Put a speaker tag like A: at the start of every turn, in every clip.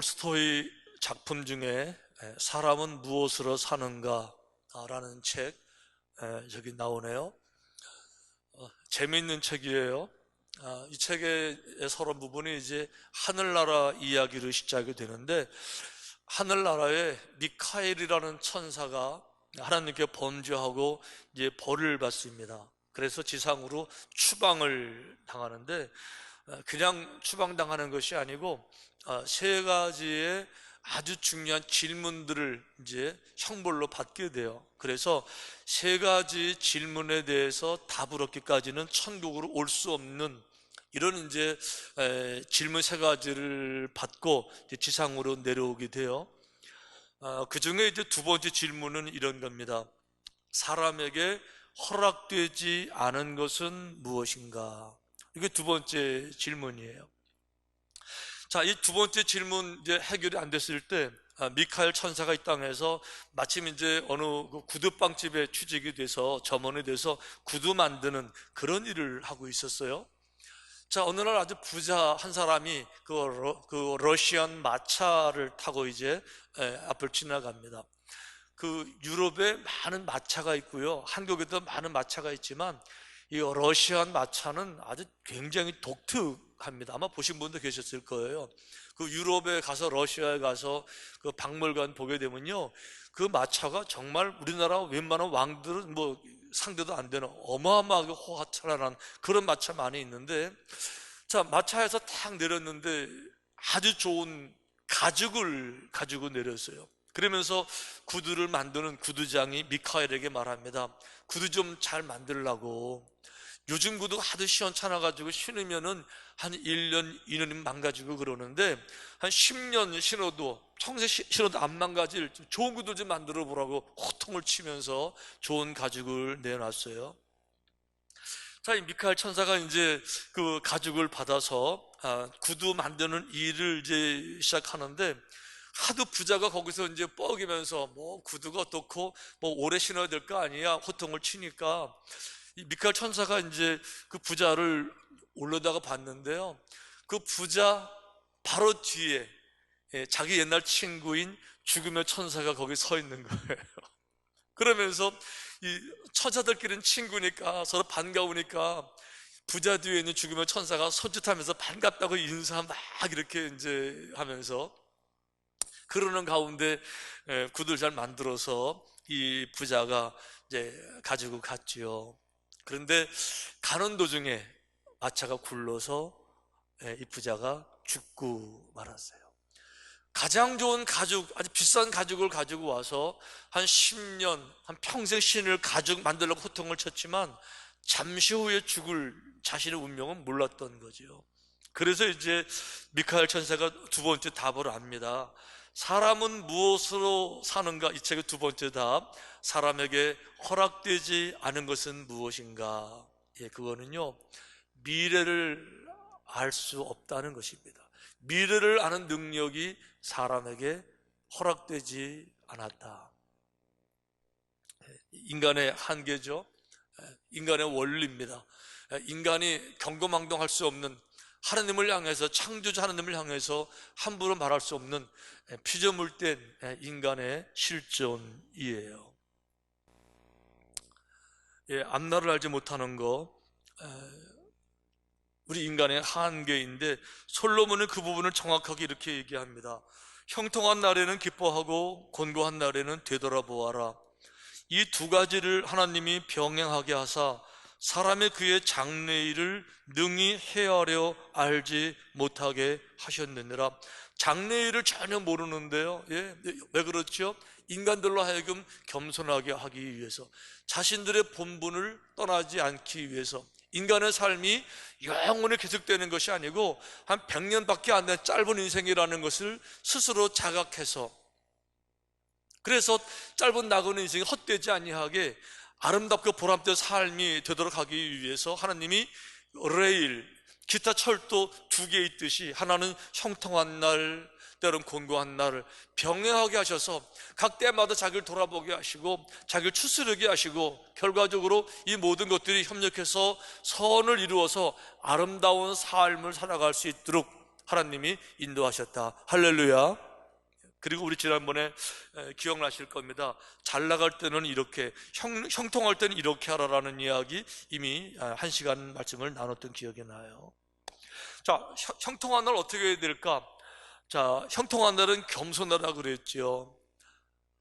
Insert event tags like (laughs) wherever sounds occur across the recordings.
A: 톨스토이 작품 중에 에, 사람은 무엇으로 사는가라는 책 에, 여기 나오네요. 어, 재미있는 책이에요. 아, 이 책의 서론 부분이 이제 하늘나라 이야기로 시작이 되는데 하늘나라에 미카엘이라는 천사가 하나님께 범죄하고 이제 벌을 받습니다. 그래서 지상으로 추방을 당하는데 어, 그냥 추방당하는 것이 아니고 어, 세 가지의 아주 중요한 질문들을 이제 형벌로 받게 돼요. 그래서 세 가지 질문에 대해서 답을 얻기까지는 천국으로 올 수 없는 이런 이제 에, 질문 세 가지를 받고 지상으로 내려오게 돼요. 아, 그 중에 이제 두 번째 질문은 이런 겁니다. 사람에게 허락되지 않은 것은 무엇인가? 이게 두 번째 질문이에요. 자, 이 두 번째 질문 이제 해결이 안 됐을 때 아, 미카엘 천사가 이 땅에서 마침 이제 어느 그 구두빵집에 취직이 돼서 점원이 돼서 구두 만드는 그런 일을 하고 있었어요. 자, 어느 날 아주 부자 한 사람이 그, 러, 그 러시안 마차를 타고 이제 에, 앞을 지나갑니다. 그 유럽에 많은 마차가 있고요. 한국에도 많은 마차가 있지만 이 러시안 마차는 아주 굉장히 독특합니다. 아마 보신 분도 계셨을 거예요. 그 유럽에 가서 러시아에 가서 그 박물관 보게 되면요. 그 마차가 정말 우리나라 웬만한 왕들은 뭐 상대도 안 되는 어마어마하게 호화찬란한 그런 마차 많이 있는데 자, 마차에서 탁 내렸는데 아주 좋은 가죽을 가지고 내렸어요. 그러면서 구두를 만드는 구두장이 미카엘에게 말합니다. 구두 좀 잘 만들라고. 요즘 구두 하도 시원찮아가지고 신으면은 한 1년, 2년이면 망가지고 그러는데 한 10년 신어도 평생 신어도 안 망가질 좋은 구두 좀 만들어 보라고 호통을 치면서 좋은 가죽을 내놨어요. 자, 이 미카엘 천사가 이제 그 가죽을 받아서 아, 구두 만드는 일을 이제 시작하는데 하도 부자가 거기서 이제 뻐기면서 뭐 구두가 어떻고 뭐 오래 신어야 될 거 아니야 호통을 치니까 이 미카엘 천사가 이제 그 부자를 올려다가 봤는데요. 그 부자 바로 뒤에 예, 자기 옛날 친구인 죽음의 천사가 거기 서 있는 거예요. (laughs) 그러면서 이 처자들끼리는 친구니까 서로 반가우니까 부자 뒤에 있는 죽음의 천사가 손짓하면서 반갑다고 인사 막 이렇게 이제 하면서 그러는 가운데 예, 구두를 잘 만들어서 이 부자가 이제 가지고 갔지요. 그런데 가는 도중에 마차가 굴러서 예, 이 부자가 죽고 말았어요. 가장 좋은 가죽, 아주 비싼 가죽을 가지고 와서 한 10년, 한 평생 신을 가죽 만들려고 호통을 쳤지만 잠시 후에 죽을 자신의 운명은 몰랐던 거지요. 그래서 이제 미카엘 천사가 두 번째 답을 합니다. 사람은 무엇으로 사는가? 이 책의 두 번째 답. 사람에게 허락되지 않은 것은 무엇인가? 예, 그거는요, 미래를 알 수 없다는 것입니다. 미래를 아는 능력이 사람에게 허락되지 않았다. 인간의 한계죠. 인간의 원리입니다. 인간이 경거망동할 수 없는 하나님을 향해서 창조자 하나님을 향해서 함부로 말할 수 없는 피조물된 인간의 실존이에요. 예, 앞날을 알지 못하는 거 우리 인간의 한계인데 솔로몬은 그 부분을 정확하게 이렇게 얘기합니다. 형통한 날에는 기뻐하고 곤고한 날에는 되돌아보아라. 이 두 가지를 하나님이 병행하게 하사 사람의 그의 장래일을 능히 헤아려 알지 못하게 하셨느니라. 장래일을 전혀 모르는데요. 예, 왜 그렇죠? 인간들로 하여금 겸손하게 하기 위해서 자신들의 본분을 떠나지 않기 위해서 인간의 삶이 영원히 계속되는 것이 아니고 한 100년밖에 안 된 짧은 인생이라는 것을 스스로 자각해서 그래서 짧은 나그는 인생이 헛되지 아니하게 아름답고 보람된 삶이 되도록 하기 위해서 하나님이 레일, 기타 철도 두 개 있듯이 하나는 형통한 날, 때론 곤고한 날을 병행하게 하셔서 각 때마다 자기를 돌아보게 하시고 자기를 추스르게 하시고 결과적으로 이 모든 것들이 협력해서 선을 이루어서 아름다운 삶을 살아갈 수 있도록 하나님이 인도하셨다. 할렐루야. 그리고 우리 지난번에 에, 기억나실 겁니다. 잘 나갈 때는 이렇게, 형, 형통할 때는 이렇게 하라라는 이야기 이미 아, 한 시간 말씀을 나눴던 기억이 나요. 자, 형- 형통한 날 어떻게 해야 될까? 자, 형통한 날은 겸손하라 그랬죠.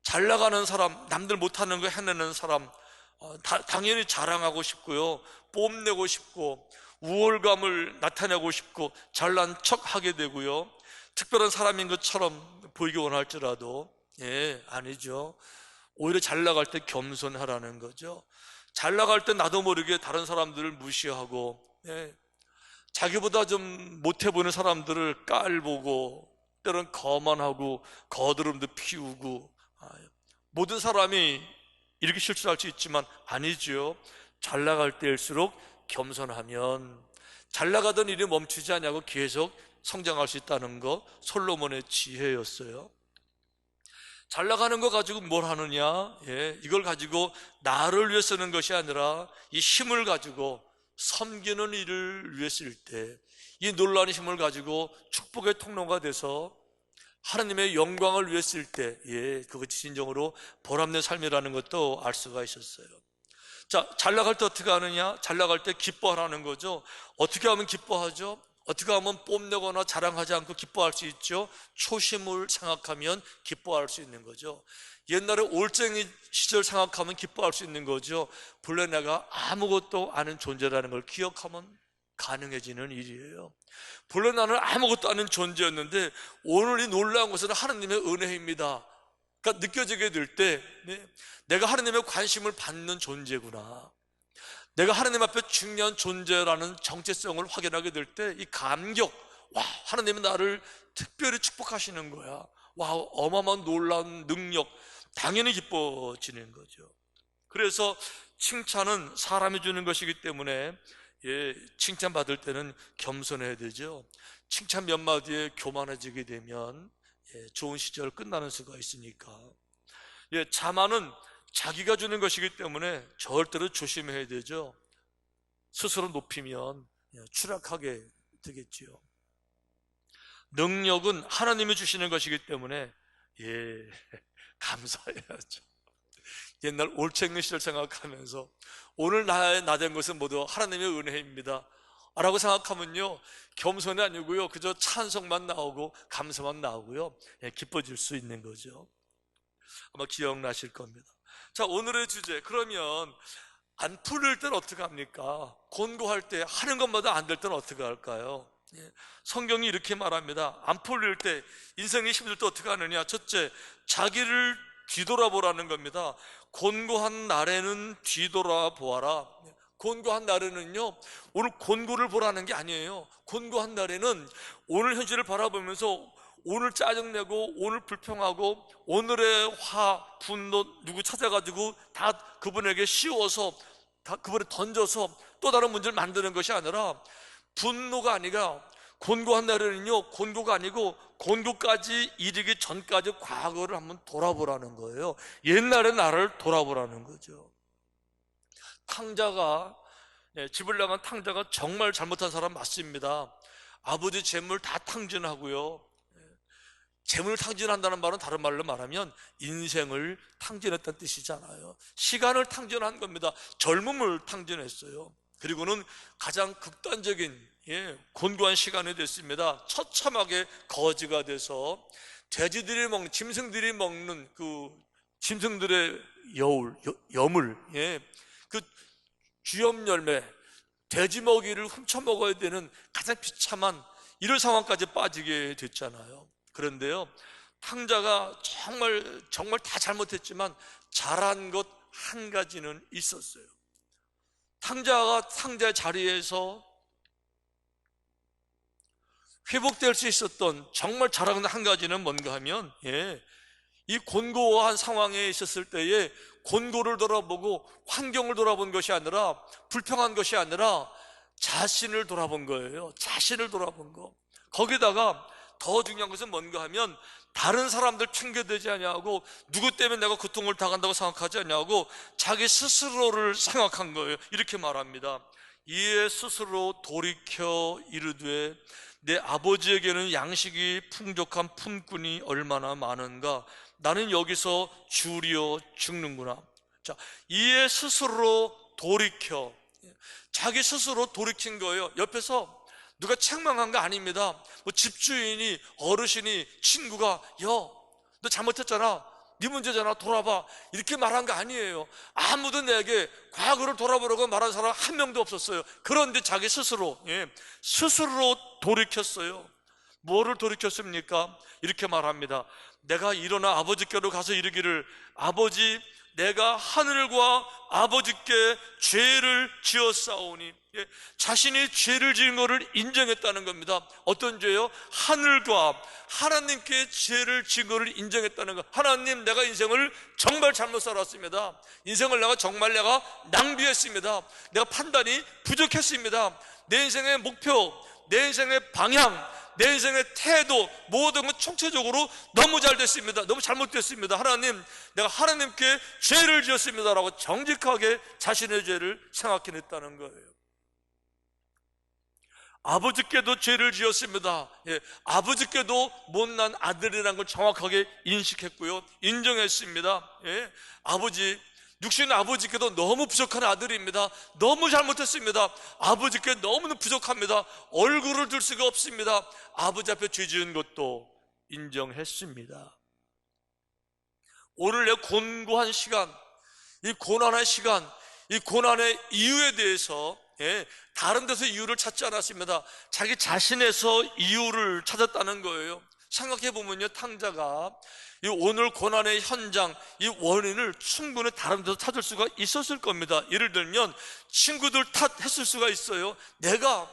A: 잘 나가는 사람, 남들 못하는 거 해내는 사람, 어, 다- 당연히 자랑하고 싶고요. 뽐내고 싶고, 우월감을 나타내고 싶고, 잘난 척 하게 되고요. 특별한 사람인 것처럼 보이기 원할지라도, 예, 아니죠. 오히려 잘 나갈 때 겸손하라는 거죠. 잘 나갈 때 나도 모르게 다른 사람들을 무시하고, 예, 자기보다 좀 못해 보이는 사람들을 깔보고, 때론 거만하고, 거드름도 피우고, 아, 모든 사람이 이렇게 실수할 수 있지만 아니죠. 잘 나갈 때일수록 겸손하면 잘 나가던 일이 멈추지 않냐고 계속 성장할 수 있다는 거 솔로몬의 지혜였어요. 잘 나가는 거 가지고 뭘 하느냐? 예, 이걸 가지고 나를 위해 쓰는 것이 아니라 이 힘을 가지고 섬기는 일을 위해 쓸 때 이 놀라운 힘을 가지고 축복의 통로가 돼서 하나님의 영광을 위해 쓸 때, 예, 그것이 진정으로 보람된 삶이라는 것도 알 수가 있었어요. 자, 잘 나갈 때 어떻게 하느냐? 잘 나갈 때 기뻐하라는 거죠. 어떻게 하면 기뻐하죠? 어떻게 하면 뽐내거나 자랑하지 않고 기뻐할 수 있죠? 초심을 생각하면 기뻐할 수 있는 거죠. 옛날에 올챙이 시절 생각하면 기뻐할 수 있는 거죠. 본래 내가 아무것도 아는 존재라는 걸 기억하면 가능해지는 일이에요. 본래 나는 아무것도 아닌 존재였는데 오늘 이 놀라운 것은 하나님의 은혜입니다. 그러니까 느껴지게 될때 네, 내가 하나님의 관심을 받는 존재구나. 내가 하나님 앞에 중요한 존재라는 정체성을 확인하게 될 때 이 감격, 와 하나님은 나를 특별히 축복하시는 거야. 와 어마어마한 놀라운 능력, 당연히 기뻐지는 거죠. 그래서 칭찬은 사람이 주는 것이기 때문에 예, 칭찬받을 때는 겸손해야 되죠. 칭찬 몇 마디에 교만해지게 되면 예, 좋은 시절 끝나는 수가 있으니까. 예, 자만은 자기가 주는 것이기 때문에 절대로 조심해야 되죠. 스스로 높이면 예, 추락하게 되겠지요. 능력은 하나님이 주시는 것이기 때문에 예, (laughs) 감사해야죠. 옛날 올챙이 시절 생각하면서 오늘 나의 나된 것은 모두 하나님의 은혜입니다. 라고 생각하면요, 겸손이 아니고요, 그저 찬성만 나오고 감사만 나오고요, 예, 기뻐질 수 있는 거죠. 아마 기억나실 겁니다. 자, 오늘의 주제. 그러면 안 풀릴 때는 어떻게 합니까? 권고할 때 하는 것마다 안될 때는 어떻게 할까요? 예, 성경이 이렇게 말합니다. 안 풀릴 때, 인생이 힘들 때 어떻게 하느냐? 첫째, 자기를 뒤돌아보라는 겁니다. 곤고한 날에는 뒤돌아보아라. 곤고한 날에는요, 오늘 곤고를 보라는 게 아니에요. 곤고한 날에는 오늘 현실을 바라보면서 오늘 짜증내고, 오늘 불평하고, 오늘의 화, 분노, 누구 찾아가지고 다 그분에게 씌워서, 다 그분에 던져서 또 다른 문제를 만드는 것이 아니라, 분노가 아니라, 곤고한 날에는요, 곤고가 아니고, 곤고까지 이르기 전까지 과거를 한번 돌아보라는 거예요. 옛날의 나를 돌아보라는 거죠. 탕자가, 예, 집을 나간 탕자가 정말 잘못한 사람 맞습니다. 아버지 재물 다 탕진하고요. 예, 재물 탕진한다는 말은 다른 말로 말하면 인생을 탕진했다는 뜻이잖아요. 시간을 탕진한 겁니다. 젊음을 탕진했어요. 그리고는 가장 극단적인 예, 곤고한 시간이 됐습니다. 처참하게 거지가 돼서 돼지들이 먹는 짐승들이 먹는 그 짐승들의 여울 여, 여물 예, 그 주염 열매 돼지 먹이를 훔쳐 먹어야 되는 가장 비참한 이런 상황까지 빠지게 됐잖아요. 그런데요, 탕자가 정말 정말 다 잘못했지만 잘한 것 한 가지는 있었어요. 탕자가 탕자 자리에서 회복될 수 있었던 정말 잘한 한 가지는 뭔가 하면 예, 이 곤고한 상황에 있었을 때에 곤고를 돌아보고 환경을 돌아본 것이 아니라 불평한 것이 아니라 자신을 돌아본 거예요. 자신을 돌아본 거. 거기다가 더 중요한 것은 뭔가 하면 다른 사람들 핑계대지 아니하고 누구 때문에 내가 고통을 당한다고 생각하지 아니하고 자기 스스로를 생각한 거예요. 이렇게 말합니다. 이에 스스로 돌이켜 이르되 내 아버지에게는 양식이 풍족한 품꾼이 얼마나 많은가 나는 여기서 줄이어 죽는구나 자 이에 스스로 돌이켜 자기 스스로 돌이킨 거예요 옆에서 누가 책망한 거 아닙니다. 뭐 집주인이 어르신이 친구가 야너 잘못했잖아. 네 문제잖아. 돌아봐. 이렇게 말한 거 아니에요. 아무도 내게 과거를 돌아보라고 말한 사람 한 명도 없었어요. 그런데 자기 스스로 예, 스스로 돌이켰어요. 뭐를 돌이켰습니까? 이렇게 말합니다. 내가 일어나 아버지께로 가서 이르기를 아버지 내가 하늘과 아버지께 죄를 지었사오니 예, 자신이 죄를 지은 것을 인정했다는 겁니다. 어떤 죄요? 하늘과 하나님께 죄를 지은 것을 인정했다는 것. 하나님 내가 인생을 정말 잘못 살았습니다. 인생을 내가 정말 내가 낭비했습니다. 내가 판단이 부족했습니다. 내 인생의 목표 내 인생의 방향 내 인생의 태도 모든 것 총체적으로 너무 잘 됐습니다. 너무 잘못됐습니다. 하나님, 내가 하나님께 죄를 지었습니다라고 정직하게 자신의 죄를 생각해냈다는 거예요. 아버지께도 죄를 지었습니다. 예, 아버지께도 못난 아들이라는 걸 정확하게 인식했고요. 인정했습니다. 예, 아버지, 육신 아버지께도 너무 부족한 아들입니다. 너무 잘못했습니다. 아버지께 너무나 부족합니다. 얼굴을 들 수가 없습니다. 아버지 앞에 죄 지은 것도 인정했습니다. 오늘 내 곤고한 시간, 이 고난의 시간, 이 고난의 이유에 대해서 예, 다른 데서 이유를 찾지 않았습니다. 자기 자신에서 이유를 찾았다는 거예요. 생각해 보면요, 탕자가 이 오늘 고난의 현장, 이 원인을 충분히 다른 데서 찾을 수가 있었을 겁니다. 예를 들면 친구들 탓했을 수가 있어요. 내가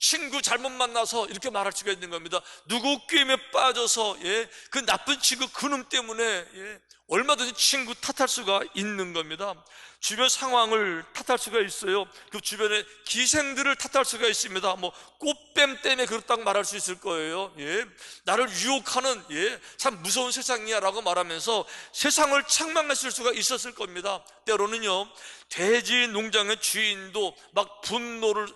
A: 친구 잘못 만나서 이렇게 말할 수가 있는 겁니다. 누구 게임에 빠져서 예, 그 나쁜 친구 그놈 때문에 예, 얼마든지 친구 탓할 수가 있는 겁니다. 주변 상황을 탓할 수가 있어요. 그 주변의 기생들을 탓할 수가 있습니다. 뭐 꽃뱀 때문에 그렇다고 말할 수 있을 거예요. 예. 나를 유혹하는 예, 참 무서운 세상이야라고 말하면서 세상을 책망했을 수가 있었을 겁니다. 때로는요 돼지 농장의 주인도 막 분노를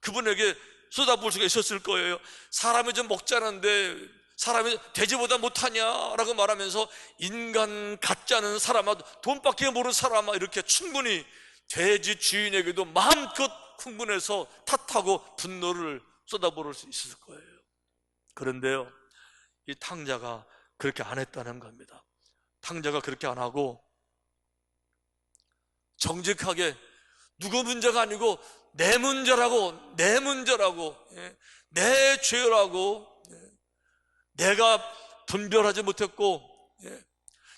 A: 그분에게 쏟아부을 수가 있었을 거예요. 사람이 좀 먹자는데 사람이 돼지보다 못하냐라고 말하면서 인간 같지 않은 사람아 돈밖에 모르는 사람아 이렇게 충분히 돼지 주인에게도 마음껏 흥분해서 탓하고 분노를 쏟아부을 수 있을 거예요. 그런데요, 이 탕자가 그렇게 안 했다는 겁니다. 탕자가 그렇게 안 하고 정직하게 누구 문제가 아니고 내 문제라고 내 문제라고 예, 내 죄라고 예, 내가 분별하지 못했고 예,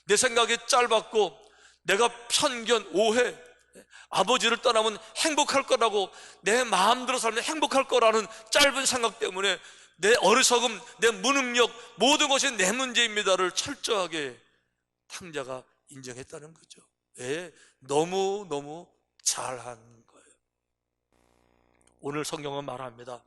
A: 내 생각이 짧았고 내가 편견 오해 예, 아버지를 떠나면 행복할 거라고 내 마음대로 살면 행복할 거라는 짧은 생각 때문에 내 어리석음 내 무능력 모든 것이 내 문제입니다를 철저하게 탕자가 인정했다는 거죠 예, 너무너무 잘한 오늘 성경은 말합니다.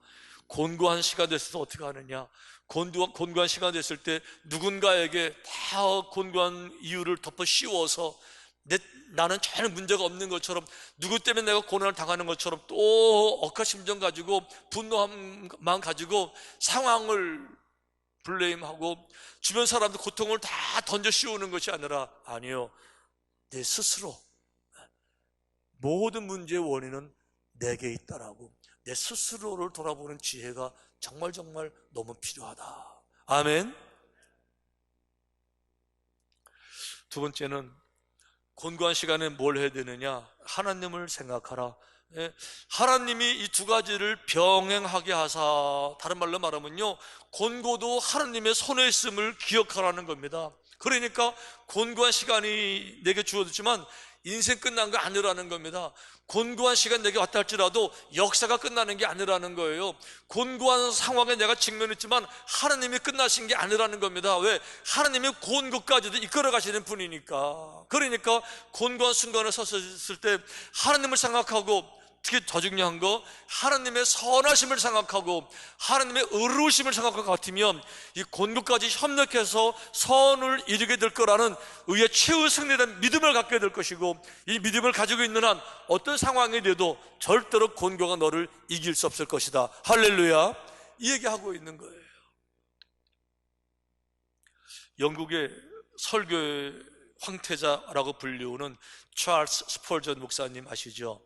A: 곤고한 됐을 때 어떻게 하느냐? 곤고한, 시간 됐을 때 누군가에게 다 곤고한 이유를 덮어 씌워서 내, 나는 전혀 문제가 없는 것처럼 누구 때문에 내가 고난을 당하는 것처럼 또 억하심정 가지고 분노함 마음 가지고 상황을 블레임하고 주변 사람들 고통을 다 던져 씌우는 것이 아니라 아니요 내 스스로 모든 문제의 원인은 내게 있다라고 내 스스로를 돌아보는 지혜가 정말 정말 너무 필요하다. 아멘. 두 번째는 곤고한 시간에 뭘 해야 되느냐? 하나님을 생각하라. 예, 하나님이 이 두 가지를 병행하게 하사 다른 말로 말하면요 곤고도 하나님의 손에 있음을 기억하라는 겁니다 그러니까 곤고한 시간이 내게 주어졌지만 인생 끝난 거 아니라는 겁니다. 곤고한 시간 내게 왔다 할지라도 역사가 끝나는 게 아니라는 거예요. 곤고한 상황에 내가 직면했지만 하나님이 끝나신 게 아니라는 겁니다. 왜? 하나님이 곤고까지도 이끌어 가시는 분이니까. 그러니까 곤고한 순간에 섰을 때 하나님을 생각하고 특히 더 중요한 거 하나님의 선하심을 생각하고 하나님의 의로우심을 생각할 것 같으면 이 곤고까지 협력해서 선을 이루게 될 거라는 의의 최후 승리된 믿음을 갖게 될 것이고 이 믿음을 가지고 있는 한 어떤 상황이 돼도 절대로 곤고가 너를 이길 수 없을 것이다 할렐루야 이 얘기하고 있는 거예요. 영국의 설교의 황태자라고 불리우는 찰스 스폴전 목사님 아시죠?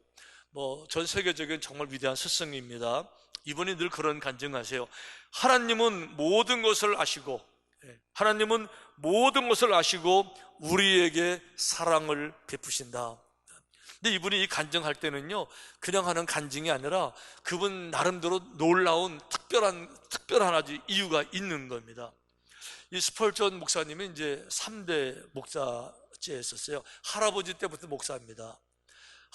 A: 뭐 전 세계적인 정말 위대한 스승입니다. 이분이 늘 그런 간증하세요. 하나님은 모든 것을 아시고 예, 하나님은 모든 것을 아시고 우리에게 사랑을 베푸신다. 근데 이분이 이 간증할 때는요, 그냥 하는 간증이 아니라 그분 나름대로 놀라운 특별한, 특별한 아주 이유가 있는 겁니다. 이 스펄전 목사님이 이제 3대 목사제였었어요. 할아버지 때부터 목사입니다.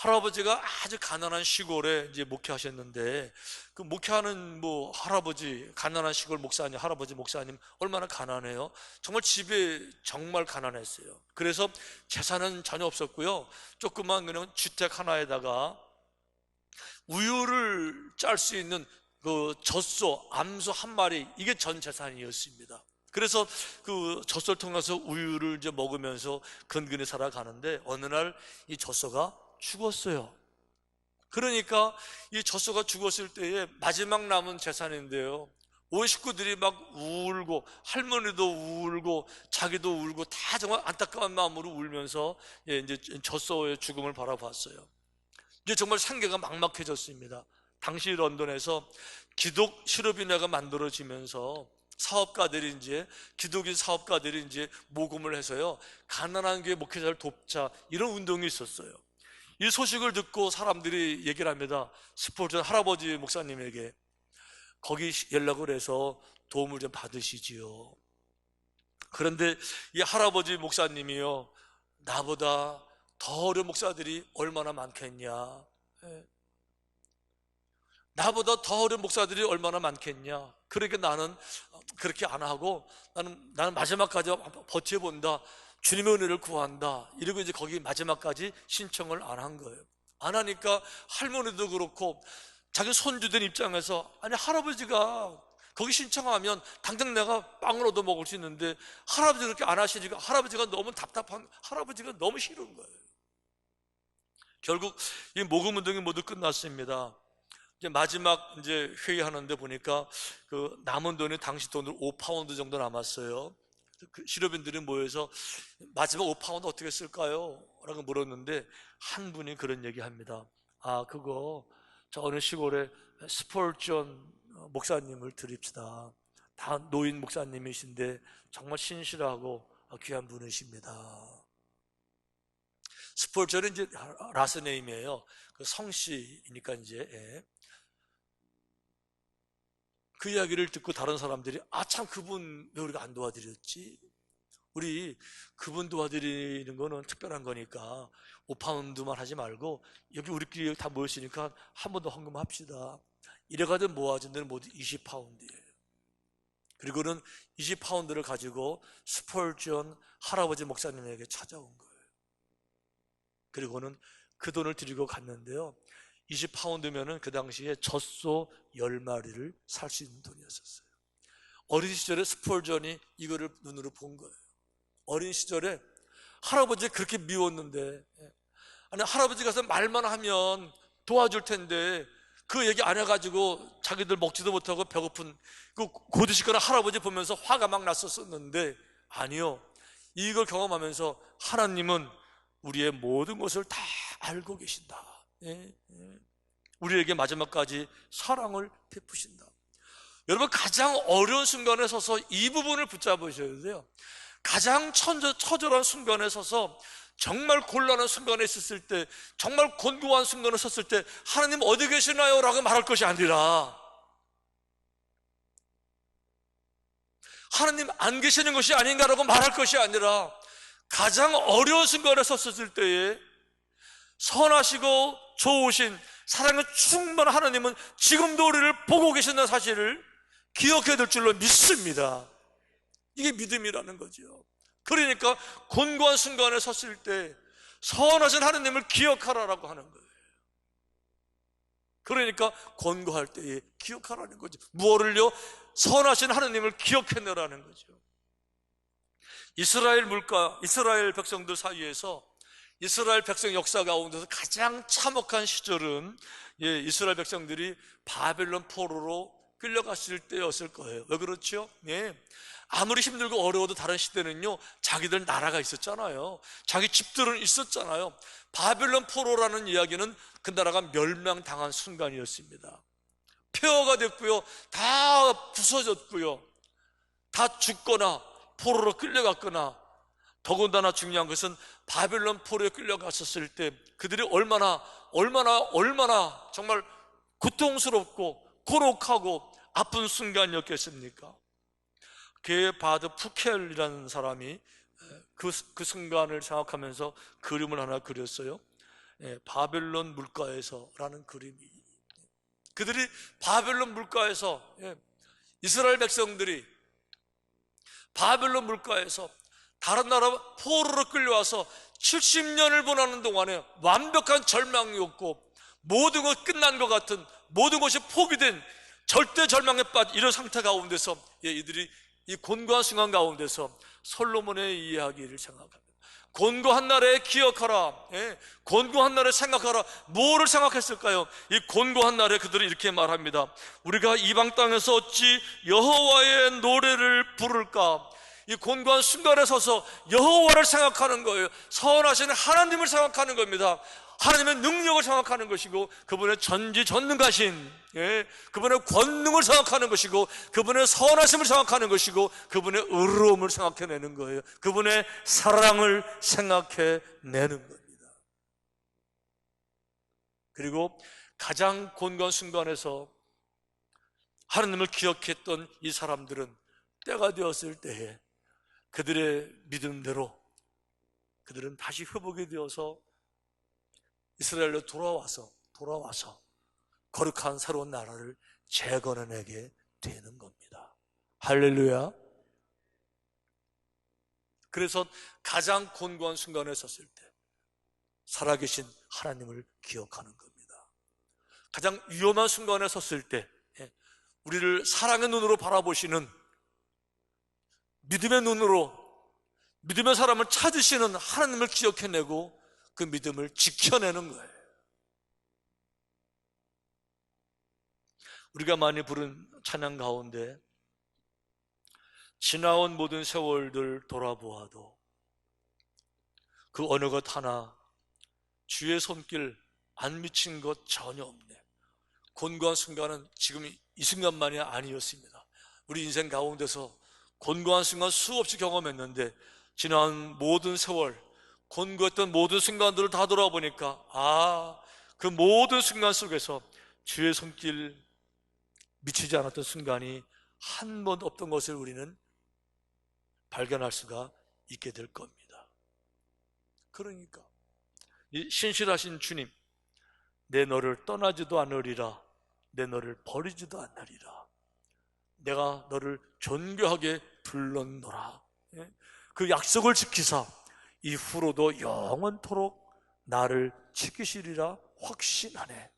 A: 할아버지가 아주 가난한 시골에 이제 목회하셨는데 그 목회하는 뭐 할아버지 가난한 시골 목사님 할아버지 목사님 얼마나 가난해요? 정말 집에 정말 가난했어요. 그래서 재산은 전혀 없었고요. 조그만 그냥 주택 하나에다가 우유를 짤 수 있는 그 젖소 암소 한 마리 이게 전 재산이었습니다. 그래서 그 젖소를 통해서 우유를 이제 먹으면서 근근히 살아가는데 어느 날 이 젖소가 죽었어요. 그러니까 이 젖소가 죽었을 때에 마지막 남은 재산인데요. 온 식구들이 막 울고 할머니도 울고 자기도 울고 다 정말 안타까운 마음으로 울면서 예, 이제 젖소의 죽음을 바라봤어요. 이제 정말 생계가 막막해졌습니다. 당시 런던에서 기독 실업인회가 만들어지면서 사업가들이 이제 기독인 사업가들이 이제 모금을 해서요 가난한 교회 목회자를 돕자 이런 운동이 있었어요. 이 소식을 듣고 사람들이 얘기를 합니다. 스포전 할아버지 목사님에게 거기 연락을 해서 도움을 좀 받으시지요. 그런데 이 할아버지 목사님이요, 나보다 더 어려운 목사들이 얼마나 많겠냐. 예. 나보다 더 어려운 목사들이 얼마나 많겠냐. 그러니까 나는 그렇게 안 하고 나는, 나는 마지막까지 버텨본다. 주님의 은혜를 구한다. 이러고 이제 거기 마지막까지 신청을 안 한 거예요. 안 하니까 할머니도 그렇고 자기 손주된 입장에서 아니 할아버지가 거기 신청하면 당장 내가 빵을 얻어 먹을 수 있는데 할아버지 그렇게 안 하시니까 할아버지가 너무 답답한 할아버지가 너무 싫은 거예요. 결국 이 모금 운동이 모두 끝났습니다. 이제 마지막 이제 회의하는데 보니까 그 남은 돈이 당시 돈으로 5파운드 정도 남았어요. 그 실업인들이 모여서 마지막 5파운드 어떻게 쓸까요? 라고 물었는데 한 분이 그런 얘기 합니다. 아, 그거 저 어느 시골에 스폴전 목사님을 드립시다. 다 노인 목사님이신데 정말 신실하고 귀한 분이십니다. 스폴전은 이제 라스네임이에요. 그 성씨이니까 이제 예. 그 이야기를 듣고 다른 사람들이 아 참 그분 왜 우리가 안 도와드렸지? 우리 그분 도와드리는 거는 특별한 거니까 5파운드만 하지 말고 여기 우리끼리 다 모였으니까 한 번 더 헌금합시다. 이래가지고 모아진 데는 모두 20파운드예요. 그리고는 20파운드를 가지고 스펄전 할아버지 목사님에게 찾아온 거예요. 그리고는 그 돈을 드리고 갔는데요. 20파운드면은 그 당시에 젖소 10마리를 살 수 있는 돈이었었어요. 어린 시절에 스폴전이 이거를 눈으로 본 거예요. 어린 시절에 할아버지 그렇게 미웠는데, 아니, 할아버지 가서 말만 하면 도와줄 텐데, 그 얘기 안 해가지고 자기들 먹지도 못하고 배고픈 그 고드시거나 할아버지 보면서 화가 막 났었었는데, 아니요. 이걸 경험하면서 하나님은 우리의 모든 것을 다 알고 계신다. 예, 예. 우리에게 마지막까지 사랑을 베푸신다. 여러분 가장 어려운 순간에 서서 이 부분을 붙잡으셔야 돼요. 가장 처절, 처절한 순간에 서서 정말 곤란한 순간에 있었을 때, 정말 곤고한 순간에 섰을 때, 하나님 어디 계시나요? 라고 말할 것이 아니라, 하나님 안 계시는 것이 아닌가라고 말할 것이 아니라, 가장 어려운 순간에 섰을 때에, 선하시고 좋으신 사랑의 충만한 하나님은 지금도 우리를 보고 계신다는 사실을 기억해야 될 줄로 믿습니다. 이게 믿음이라는 거죠. 그러니까 곤고한 순간에 섰을 때 선하신 하나님을 기억하라라고 하는 거예요. 그러니까 권고할 때에 기억하라는 거죠. 무엇을요? 선하신 하나님을 기억해내라는 거죠. 이스라엘 물가, 이스라엘 백성들 사이에서 이스라엘 백성 역사 가운데서 가장 참혹한 시절은 예, 이스라엘 백성들이 바벨론 포로로 끌려갔을 때였을 거예요. 왜 그렇죠? 예. 아무리 힘들고 어려워도 다른 시대는요, 자기들 나라가 있었잖아요. 자기 집들은 있었잖아요. 바벨론 포로라는 이야기는 그 나라가 멸망당한 순간이었습니다. 폐허가 됐고요. 다 부서졌고요. 다 죽거나 포로로 끌려갔거나 더군다나 중요한 것은 바벨론 포로에 끌려갔었을 때 그들이 얼마나 얼마나 얼마나 정말 고통스럽고 고록하고 아픈 순간이었겠습니까? 게바드 푸켈이라는 사람이 그, 그 순간을 생각하면서 그림을 하나 그렸어요. 예, 바벨론 물가에서라는 그림이. 그들이 바벨론 물가에서 예, 이스라엘 백성들이 바벨론 물가에서 다른 나라 포로로 끌려와서 70년을 보내는 동안에 완벽한 절망이었고 모든 것 끝난 것 같은 모든 것이 포기된 절대 절망에 빠진 이런 상태 가운데서 예, 이들이 이 곤고한 순간 가운데서 솔로몬의 이야기를 생각합니다. 곤고한 날에 기억하라. 예, 곤고한 날에 생각하라. 뭐를 생각했을까요? 이 곤고한 날에 그들은 이렇게 말합니다. 우리가 이방 땅에서 어찌 여호와의 노래를 부를까? 이 곤고한 순간에 서서 여호와를 생각하는 거예요. 선하신 하나님을 생각하는 겁니다. 하나님의 능력을 생각하는 것이고 그분의 전지전능하신 예, 그분의 권능을 생각하는 것이고 그분의 선하심을 생각하는 것이고 그분의 의로움을 생각해내는 거예요. 그분의 사랑을 생각해내는 겁니다. 그리고 가장 곤고한 순간에서 하나님을 기억했던 이 사람들은 때가 되었을 때에 그들의 믿음대로 그들은 다시 회복이 되어서 이스라엘로 돌아와서 돌아와서 거룩한 새로운 나라를 재건해내게 되는 겁니다. 할렐루야. 그래서 가장 곤고한 순간에 섰을 때 살아계신 하나님을 기억하는 겁니다. 가장 위험한 순간에 섰을 때 예, 우리를 사랑의 눈으로 바라보시는 믿음의 눈으로 믿음의 사람을 찾으시는 하나님을 기억해내고 그 믿음을 지켜내는 거예요. 우리가 많이 부른 찬양 가운데 지나온 모든 세월들 돌아보아도 그 어느 것 하나 주의 손길 안 미친 것 전혀 없네. 곤고한 순간은 지금 이 순간만이 아니었습니다. 우리 인생 가운데서 곤고한 순간 수없이 경험했는데 지난 모든 세월 곤고했던 모든 순간들을 다 돌아보니까 아, 그 모든 순간 속에서 주의 손길 미치지 않았던 순간이 한 번도 없던 것을 우리는 발견할 수가 있게 될 겁니다. 그러니까 이 신실하신 주님, 내 너를 떠나지도 않으리라, 내 너를 버리지도 않으리라. 내가 너를 존귀하게 불렀노라. 예? 그 약속을 지키사 이후로도 영원토록 나를 지키시리라 확신하네.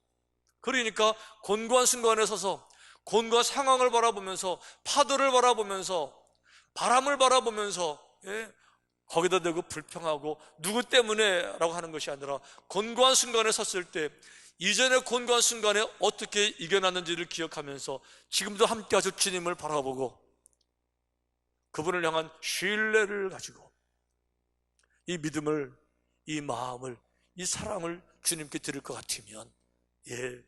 A: 그러니까 곤고한 순간에 서서 곤고한 상황을 바라보면서 파도를 바라보면서 바람을 바라보면서 예? 거기다 대고 불평하고 누구 때문에 라고 하는 것이 아니라 곤고한 순간에 섰을 때 이전의 곤고한 순간에 어떻게 이겨났는지를 기억하면서 지금도 함께 하실 주님을 바라보고 그분을 향한 신뢰를 가지고 이 믿음을, 이 마음을, 이 사랑을 주님께 드릴 것 같으면, 예,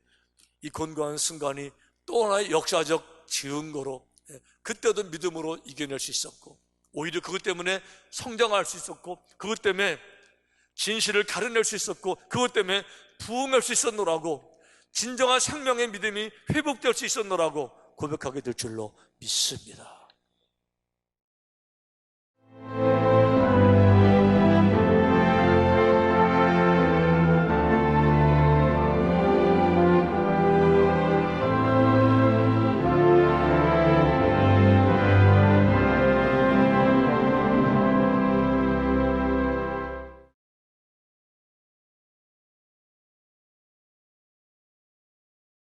A: 이 곤고한 순간이 또 하나의 역사적 증거로, 예, 그때도 믿음으로 이겨낼 수 있었고, 오히려 그것 때문에 성장할 수 있었고, 그것 때문에 진실을 가려낼 수 있었고, 그것 때문에 부흥할 수 있었노라고, 진정한 생명의 믿음이 회복될 수 있었노라고 고백하게 될 줄로 믿습니다.